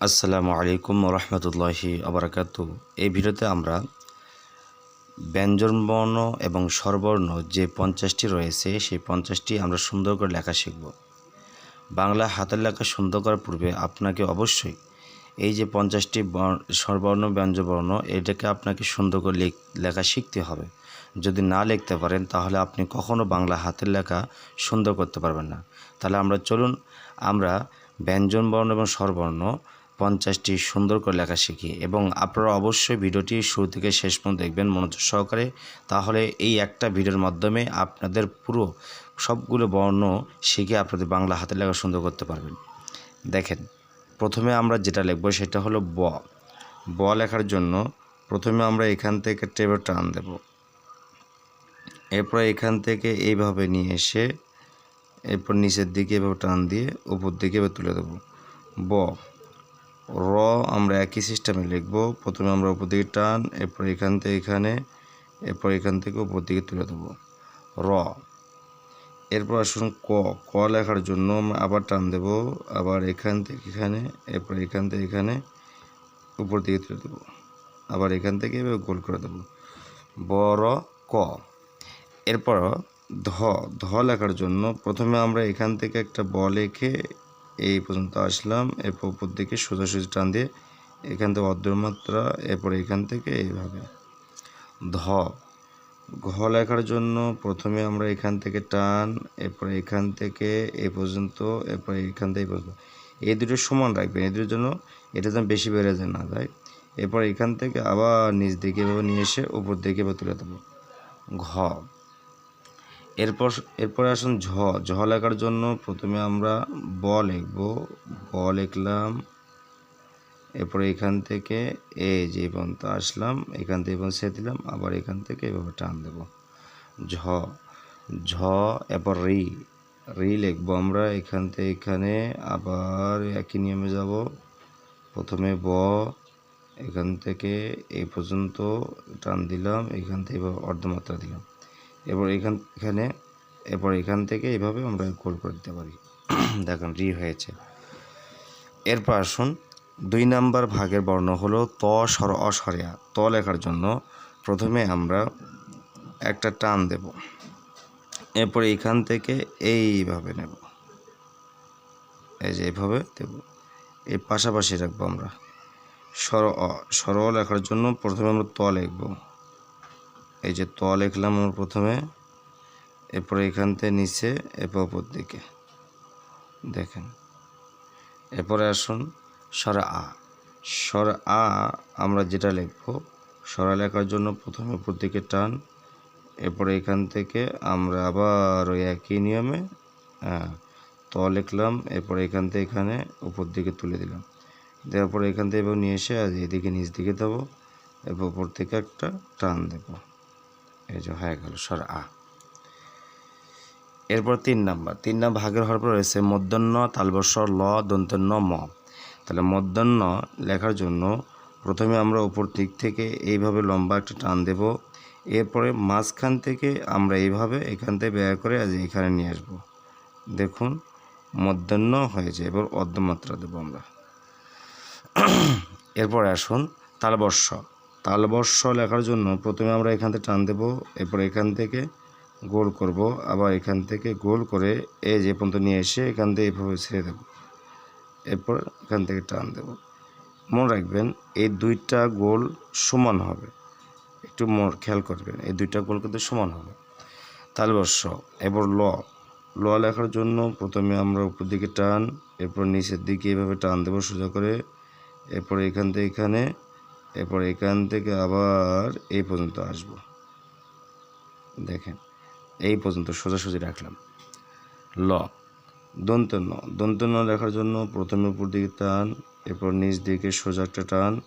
আসসালামু আলাইকুম রহমতুল্লাহি আবরাকাত। এই ভিডিওতে আমরা ব্যঞ্জনবর্ণ এবং স্বরবর্ণ যে পঞ্চাশটি রয়েছে, সেই পঞ্চাশটি আমরা সুন্দর করে লেখা শিখব। বাংলা হাতের লেখা সুন্দর করার পূর্বে আপনাকে অবশ্যই এই যে পঞ্চাশটি বর্ণ- স্বরবর্ণ, ব্যঞ্জনবর্ণ, এটাকে আপনাকে সুন্দর করে লেখা শিখতে হবে। যদি না লিখতে পারেন, তাহলে আপনি কখনো বাংলা হাতের লেখা সুন্দর করতে পারবেন না। তাহলে আমরা চলুন, আমরা ব্যঞ্জনবর্ণ এবং স্বরবর্ণ পঞ্চাশটি সুন্দর করে লেখা শিখি এবং আপনারা অবশ্যই ভিডিওটি শুরু থেকে শেষ পর্যন্ত দেখবেন মনোযোগ সহকারে। তাহলে এই একটা ভিডিওর মাধ্যমে আপনাদের পুরো সবগুলো বর্ণ শিখে আপনাদের বাংলা হাতের লেখা সুন্দর করতে পারবেন। দেখেন, প্রথমে আমরা যেটা লিখব সেটা হলো ব। ব লেখার জন্য প্রথমে আমরা এখান থেকে টেবিল টান দেব। এরপর এখান থেকে এইভাবে নিয়ে এসে এরপর নিচের দিকে এভাবে টান দিয়ে উপর দিকে এভাবে তুলে দেবো। ব। র আমরা একই সিস্টেমে লিখব। প্রথমে আমরা উপর দিকে টান, এরপর এখান থেকে এখানে, এরপর এখান থেকে উপর দিকে তুলে দেবো র। এরপর আসুন ক। ক লেখার জন্য আমরা আবার টান দেব, আবার এখান থেকে এখানে, এরপর এখান থেকে এখানে উপর দিকে তুলে দেবো আবার এখান থেকে এভাবে গোল করে দেবো বড় ক। এরপর ধ ধ লেখার জন্য প্রথমে আমরা এখান থেকে একটা ব লিখে এই পর্যন্ত আসলাম। এরপর উপর দিকে সোজাসুজি টান দিয়ে এখান থেকে অর্ধমাত্রা এরপর এখান থেকে এইভাবে। ধ। ঘ লেখার জন্য প্রথমে আমরা এখান থেকে টান, এরপর এখান থেকে এ পর্যন্ত, এরপর এখান থেকে পর্যন্ত। এই দুটো সমান রাখবেন, এই দুটোর জন্য এটা যেন বেশি বেড়ে যায় না যায়। এরপর এখান থেকে আবার নিচ দিকে এভাবে নিয়ে এসে উপর দিকে এবার তুলে দেবো। ঘ। এরপর এরপরে আসুন ঝ। ঝ লেখার জন্য প্রথমে আমরা ব লিখব। ব লিখলাম। এরপরে এখান থেকে এ যে পর্যন্ত আসলাম, এখান থেকে এবং সে দিলাম, আবার এখান থেকে এভাবে টান দেব। ঝ। ঝ, এরপর রি। রি লিখব আমরা, এখান থেকে এখানে আবার একই নিয়মে যাব। প্রথমে ব, এখান থেকে এই পর্যন্ত টান দিলাম, এখান থেকে অর্ধমাত্রা দিলাম। এরপর এখান, এখানে, এরপর এখান থেকে এইভাবে আমরা গোল করে দিতে পারি। দেখুন, রি হয়েছে। এরপর আসুন, দুই নাম্বার ভাগের বর্ণ হলো ত স্বর অস্বরিয়া ত লেখার জন্য প্রথমে আমরা একটা টান দেব। এরপর এখান থেকে এইভাবে নেব। এই যে এইভাবে দেব। এই পাশাপাশি রাখব আমরা। স্বর অ স্বর অ লেখার জন্য প্রথমে আমরা ত লিখব। এই যে ত লিখলাম আমরা প্রথমে, এরপরে এখান থেকে নিচে, এরপর উপর দিকে। দেখেন। এরপরে আসুন স্বর আ। স্বর আ আমরা যেটা লিখব স্বরা লেখার জন্য প্রথমে উপর দিকে টান, এরপরে এখান থেকে আমরা আবার ওই একই নিয়মে হ্যাঁ ত লিখলাম, এরপরে এখান থেকে এখানে উপর দিকে তুলে দিলাম। দেওয়ার পরে এখান থেকে এবার নিয়ে এসে আর এদিকে নিচ দিকে দেবো, এরপর উপর থেকে একটা টান দেবো। এই যে হয়ে গেল স্বর আ। এরপর তিন নাম্বার। তিন নাম্বার ভাগের হওয়ার পর রয়েছে মধ্যাহ্ন, তালবর্ষ, ল দন্তন্য ম। তাহলে মধ্যাহ্ন লেখার জন্য প্রথমে আমরা উপর দিক থেকে এইভাবে লম্বা একটা টান দেব। এরপরে মাঝখান থেকে আমরা এইভাবে এখান থেকে ব্যয় করে আজ এখানে নিয়ে আসব। দেখুন, মধ্যাহ্ন হয়েছে এবার অর্ধমাত্রা দেবো আমরা। এরপরে আসুন তালবর্ষ। তালবর্ষ লেখার জন্য প্রথমে আমরা এখান থেকে টান দেবো, এরপর এখান থেকে গোল করব, আবার এখান থেকে গোল করে এ যে পর্যন্ত নিয়ে এসে এখান থেকে এভাবে ছেড়ে দেব। এরপর এখান থেকে টান দেব। মনে রাখবেন, এই দুইটা গোল সমান হবে। একটু খেয়াল করবেন, এই দুইটা গোল কিন্তু সমান হবে। তালবর্ষ এবার ল। ল লেখার জন্য প্রথমে আমরা উপর দিকে টান, এরপর নিচের দিকে এভাবে টান দেবো সোজা করে। এরপর এখান থেকে এখানে এরপর এখান থেকে আবার এই পর্যন্ত আসব। দেখেন, এই পর্যন্ত সোজাসুজি রাখলাম। ল দন্তন্য দন্তন্য লেখার জন্য প্রথমে উপর দিকে টান, এরপর নিচ দিকে সোজা একটা টান,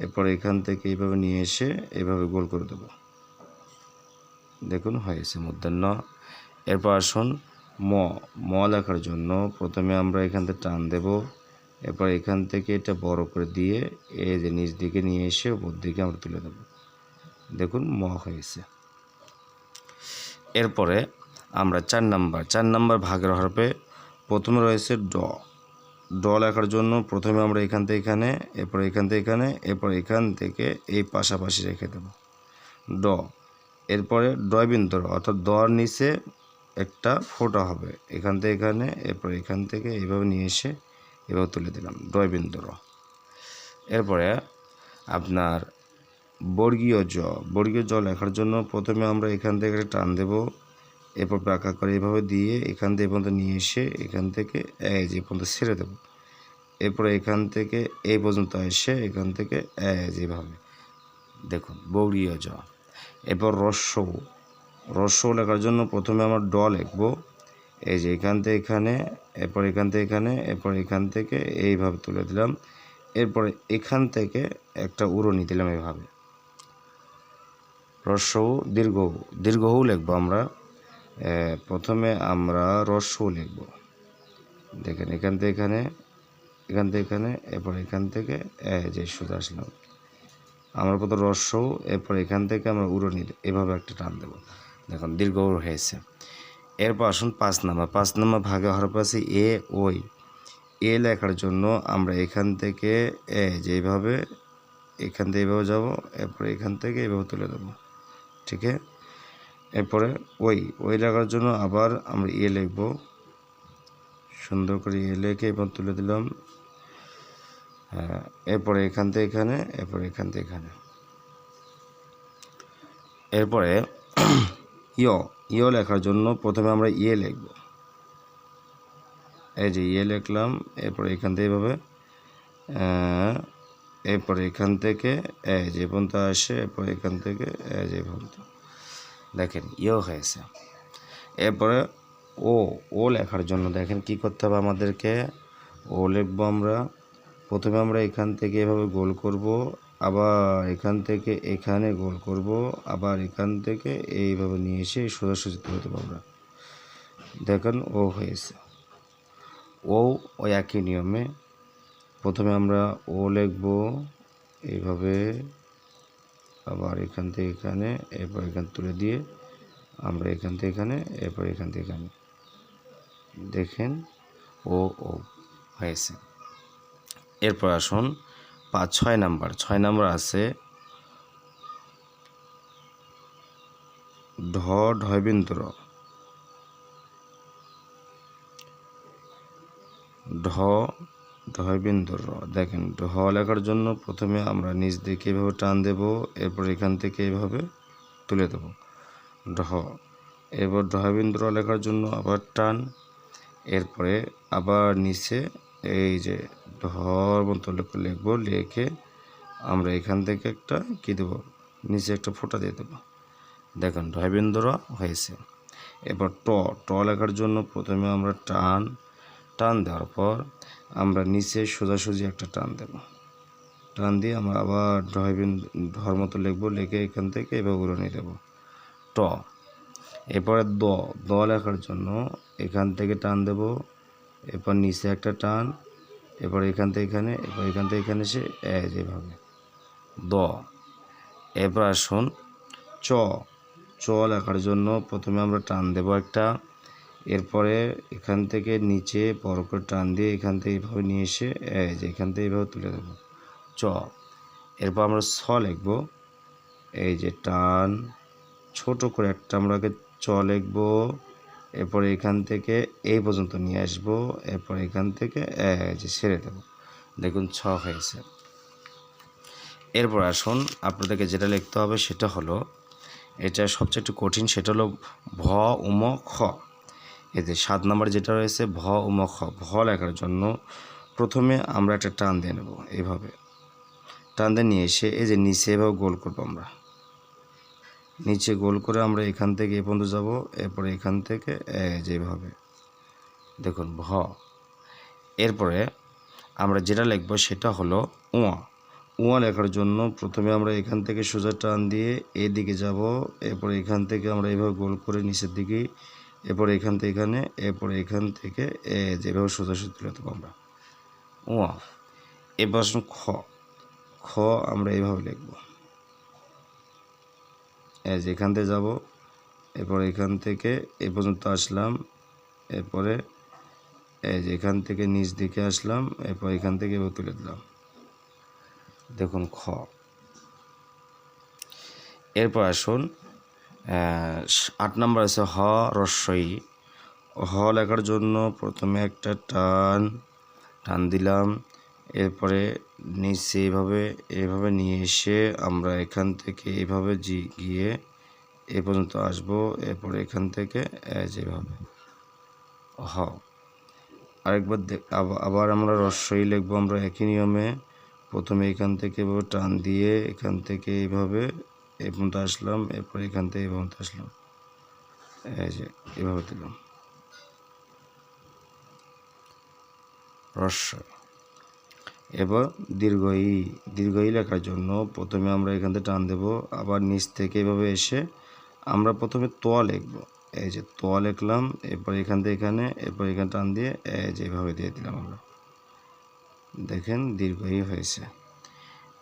এরপর এখান থেকে এইভাবে নিয়ে এসে এইভাবে গোল করে দেব। দেখুন হয়েছে মধ্যাহ্ন এরপর আসুন ম ম লেখার জন্য প্রথমে আমরা এখান থেকে টান দেব। এরপর এখান থেকে এটা বড় করে দিয়ে এই যে নিচ দিকে নিয়ে এসে উপর দিকে আমরা তুলে দেব। দেখুন, ম হয়েছে। এরপরে আমরা চার নাম্বার চার নাম্বার ভাগের হরফে প্রথমে রয়েছে ড। ড লেখার জন্য প্রথমে আমরা এখান থেকে এখানে, এরপর এখান থেকে এখানে, এরপর এখান থেকে এই পাশাপাশি রেখে দেব। ড। এরপরে ডয়বিন্দর অর্থাৎ দর নিচে একটা ফোঁটা হবে। এখান থেকে এখানে, এরপর এখান থেকে এইভাবে নিয়ে এসে এভাবে তুলে দিলাম ডয়বিন্দর এরপরে আপনার বর্গীয় জ বর্গীয় জ লেখার জন্য প্রথমে আমরা এখান থেকে টান দেব, এরপর ব্যাখ্যা করে এভাবে দিয়ে এখান থেকে এ পর্যন্ত নিয়ে এসে এখান থেকে এই যে পর্যন্ত ছেড়ে দেব। এরপরে এখান থেকে এই পর্যন্ত এসে এখান থেকে এই যেভাবে দেখুন, বর্গীয় জ এরপর রস্যৌ রস্যৌ লেখার জন্য প্রথমে আমরা ড লিখব। এই যে এখান থেকে এখানে, এরপর এখান থেকে এখানে, এরপর এখান থেকে, এইভাবে তুলে দিলাম। এরপরে এখান থেকে একটা উড়নি দিলাম এভাবে। রস্যৌ দীর্ঘ, দীর্ঘও লিখব আমরা। প্রথমে আমরা রস্যৌ লিখব। দেখেন এখান থেকে এখানে, এখান থেকে এখানে, এরপর এখান থেকে যে সোজা আসলাম। আমরা প্রথম রস্যৌ এরপর এখান থেকে আমরা উড়ো উড়নি এভাবে একটা টান দেবো। দেখুন দীর্ঘ হয়েছে। এরপর আসুন পাঁচ নাম্বার। পাঁচ নাম্বার ভাগে হওয়ার পাশে এ, ওই। এ লেখার জন্য আমরা এখান থেকে এ যেভাবে, এখান থেকে এইভাবে যাব, এরপরে এখান থেকে এইভাবে তুলে দেবো। ঠিক আছে? এরপরে ওই ওই লেখার জন্য আবার আমরা এ লিখব। সুন্দর করে এ লেখে এবং তুলে দিলাম। হ্যাঁ এরপরে এখান থেকে এখানে, এরপরে এখান থেকে এখানে। এরপরে ইয় ইয় লেখার জন্য প্রথমে আমরা ইয়ে লিখব। এই যে ইয়ে লিখলাম, এরপরে এখান থেকে এভাবে এরপরে এখান থেকে, এই যে পর্যন্ত আসে, এরপর এখান থেকে, এই যে পর্যন্ত। দেখেন ইয় হয়েছে। এরপরে ও ও লেখার জন্য দেখেন কি করতে হবে আমাদেরকে। ও লিখব আমরা। প্রথমে আমরা এখান থেকে এভাবে গোল করব। আবার এখান থেকে এখানে গোল করব, আবার এখান থেকে এইভাবে নিয়ে এসে সোজাসুজি তুলে দেবো আমরা। দেখেন ও হয়েছে। ও ওই একই নিয়মে প্রথমে আমরা ও লিখব, এইভাবে আবার এখান থেকে এখানে, এরপর এখান তুলে দিয়ে আমরা এখান থেকে এখানে, এরপর এখান থেকে এখানে। দেখেন ও ও হয়েছে। এরপর আসুন পাঁচ, ছয় নাম্বার ছয় নাম্বার আছে। ঢ, ঢয়বিন্দুর। ঢ, ঢয়বিন্দুর। দেখেন, ঢ লেখার জন্য প্রথমে আমরা নিচ দিকে এভাবে টান দেব, এরপর এখান থেকে এভাবে তুলে দেব। ঢ, এরপর ঢয়বিন্দুর লেখার জন্য আবার টান, এরপরে আবার নিচে এই যে ঢর মতো লিখ- লিখব, লিখে আমরা এখান থেকে একটা কী দেবো? নিচে একটা ফোঁটা দিয়ে দেবো। দেখেন ঢয়বিন্দুরা হয়েছে। এবার ট ট লেখার জন্য প্রথমে আমরা টান টান দেওয়ার পর আমরা নিচে সোজাসুজি একটা টান দেব। টান দিয়ে আমরা আবার ঢয়বিন্দু ঢর মতো লিখব, লিখে এখান থেকে এভাবে উড়ে দেবো ট, এরপরে দ দ লেখার জন্য এখান থেকে টান দেব, এরপর নিচে একটা টান এরপর এখান থেকে এখানে, এরপর এখান থেকে এখানে এসে যেভাবে দ। এরপর আসুন, চ। চ লেখার জন্য প্রথমে আমরা টান দেব একটা। এরপরে এখান থেকে নিচে বড় করে টান দিয়ে এখান থেকে এইভাবে নিয়ে এসে যে এখান থেকে এইভাবে তুলে দেবো। চ। এরপর আমরা স লিখব। এই যে টান, ছোট করে একটা আমরা চ লিখব। এরপরে এখান থেকে এই পর্যন্ত নিয়ে আসব। এরপর এখান থেকে যে ছেড়ে দেবো। দেখুন, ছ হয়েছে। এরপর আসুন, আপনাদেরকে যেটা লিখতে হবে সেটা হলো, এটা সবচেয়ে একটু কঠিন, সেটা হলো ভ উম খ। এতে সাত নম্বর যেটা রয়েছে, ভ উম খ। ভ লেখার জন্য প্রথমে আমরা একটা টান দিয়ে নেব এইভাবে। টান দিয়ে নিয়ে এসে এই যে নিচে এভাবে গোল করব আমরা। নিচে গোল করে আমরা এখান থেকে এ পর্যন্ত যাব, এরপরে এখান থেকে যেভাবে। দেখুন, ভ। এরপরে আমরা যেটা লিখব সেটা হলো উয়া উয়া লেখার জন্য প্রথমে আমরা এখান থেকে সোজা টান দিয়ে এদিকে যাব, এরপরে এখান থেকে আমরা এইভাবে গোল করে নিচের দিকে, এরপরে এখান থেকে এখানে, এরপরে এখান থেকে যেভাবে সোজা সোজা তুলে দেবো আমরা। উয়া এবার খ। খ আমরা এইভাবে লিখব। এখান থেকে যাব, এরপর এখান থেকে এ পর্যন্ত আসলাম, এরপরে এই যে এখান থেকে নিচ দিকে আসলাম, এরপর এখান থেকে তুলে দিলাম। দেখুন, খ। এরপর আসুন আট নম্বর আছে হ রস্বই হ লেখার জন্য প্রথমে একটা টান টান দিলাম। এরপরে নিচে এইভাবে এভাবে নিয়ে এসে আমরা এখান থেকে এভাবে জি, গিয়ে এ পর্যন্ত আসব। এরপরে এখান থেকে যেভাবে। হ। আরেকবার আবার আমরা রস্বই লিখব আমরা একই নিয়মে। প্রথমে এখান থেকে এভাবে টান দিয়ে এখান থেকে এইভাবে এ পর্যন্ত আসলাম, এরপরে এখান থেকে এই পর্যন্ত আসলাম। এই যে, এভাবে দিলাম। রস্বই এবার দীর্ঘ ই দীর্ঘ ই লেখার জন্য প্রথমে আমরা এখান থেকে টান দেব, আবার নিচ থেকে এভাবে এসে আমরা প্রথমে তোয়া লিখব। এই যে তোয়া লিখলাম, এরপর এখান থেকে এখানে, এরপর এখানে টান দিয়ে এই যে এভাবে দিয়ে দিলাম আমরা। দেখেন দীর্ঘ ই হয়েছে।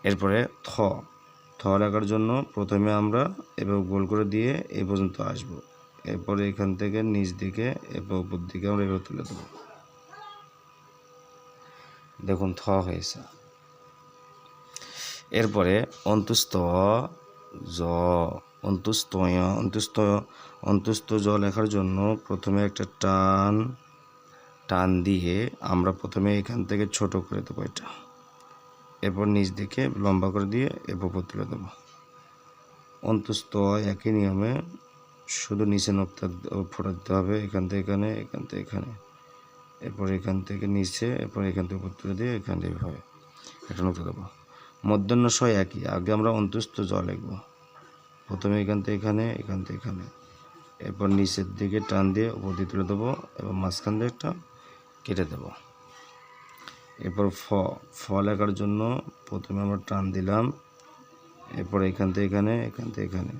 এরপরে থ থ লেখার জন্য প্রথমে আমরা এভাবে গোল করে দিয়ে এই পর্যন্ত আসব। এরপরে এখান থেকে নিচ দিকে, এরপর উপর দিকে আমরা এভাবে তুলে দেবো। দেখুন, থ হয়েছে। এরপরে অন্তুস্ত জ। অন্তুস্ত অন্তুস্ত অন্তুস্ত জ লেখার জন্য প্রথমে একটা টান টান দিয়ে আমরা প্রথমে এখান থেকে ছোট করে দেবো এটা। এরপর নিচ দিকে লম্বা করে দিয়ে এরপর তুলে দেবো। অন্তুস্ত একই নিয়মে শুধু নিচে নোকতা ফোটা দিতে হবে, এখান থেকে এখানে, এখান থেকে এখানে। এরপর এখান থেকে নিচে, এরপর এখান থেকে উপর দিয়ে এখান থেকে এভাবে একটা নোকতা দেবো। মধ্যাহ্ন সয় একই, আগে আমরা অন্তুস্ত জল লিখব। প্রথমে এখান থেকে এখানে, এখান থেকে এখানে। এরপর নিচের দিকে টান দিয়ে উপর দিয়ে তুলে দেবো এবং মাঝখান দিয়ে একটা কেটে দেবো। এরপর ফ ফ লেখার জন্য প্রথমে আমরা টান দিলাম। এরপর এখান থেকে এখানে, এখান থেকে এখানে।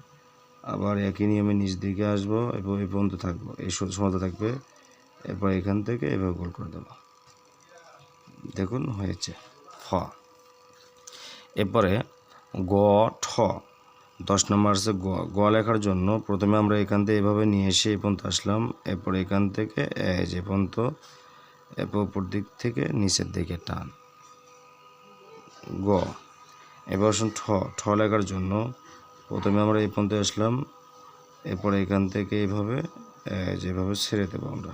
আবার একই নিয়মে নিচ দিকে আসব এবং এই পর্যন্ত থাকব। এই সমতা থাকবে এরপর এখান থেকে এভাবে গোল করে দেবো। দেখুন হয়েছে ফ। এরপরে গ, ঠ। দশ নম্বর আছে গ। গ লেখার জন্য প্রথমে আমরা এখান থেকে এভাবে নিয়ে এসে এই পর্যন্ত আসলাম। এরপর এখান থেকে যে পর্যন্ত এরপর উপর দিক থেকে নিচের দিকে টান। গ। এবার আসুন ঠ। ঠ লেখার জন্য প্রথমে আমরা এই পর্যন্ত আসলাম। এরপর এখান থেকে এভাবে যেভাবে ছেড়ে দেবো আমরা।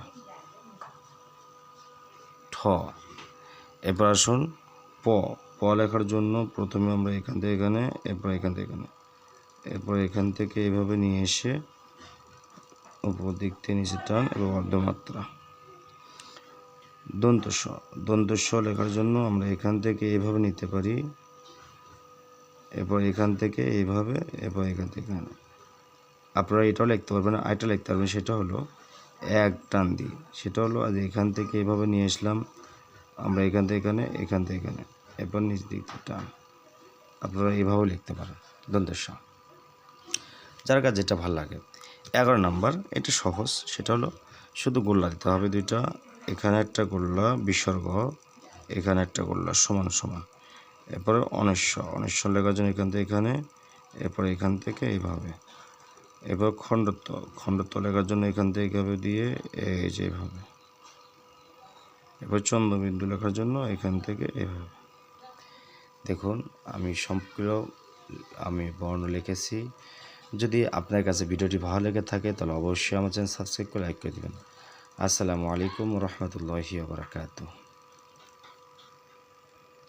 এবার আসুন প। প লেখার জন্য প্রথমে আমরা এখান থেকে এখানে, এরপর এখান থেকে এখানে। এরপর এখান থেকে এভাবে নিয়ে এসে উপর দিক থেকে নিচে টান এবং অর্ধমাত্রা। দন্তস্ব দন্তস্ব লেখার জন্য আমরা এখান থেকে এভাবে নিতে পারি। এরপর এখান থেকে এইভাবে এরপর এখান থেকে এখানে। আপনারা এটাও লিখতে পারবেন আর এটা লিখতে পারবেন, সেটা হলো এক টান দিই। সেটা হলো আজ এখান থেকে এভাবে নিয়ে আসলাম, আমরা এখান থেকে এখানে, এখান থেকে এখানে। এরপর নিচ দিক থেকে টান। আপনারা এইভাবেও লিখতে পারেন। দন্তেশ্ব যার কাছে যেটা ভালো লাগে। এগারো নাম্বার, এটা সহজ। সেটা হলো শুধু গোল্লা দিতে হবে দুইটা। এখানে একটা গোল্লা বিসর্গ, এখানে একটা গোল্লা সমান সমান। এরপরে অনেশ্বর অনেশ্বর লেখার জন্য এখান থেকে এখানে, এরপরে এখান থেকে এইভাবে। এবার খণ্ডত্ব খণ্ডত্ব লেখার জন্য এখান থেকে এভাবে দিয়ে এই যে এভাবে। এবার চন্দ্রবিন্দু লেখার জন্য এখান থেকে এভাবে। দেখুন, আমি সম্পূর্ণ, আমি বর্ণ লিখেছি। যদি আপনার কাছে ভিডিওটি ভালো লেগে থাকে, তাহলে অবশ্যই আমার চ্যানেল সাবস্ক্রাইব করে লাইক করে দেবেন। আসসালামু আলাইকুম রহমতুল্লাহি বারাকাতুহ।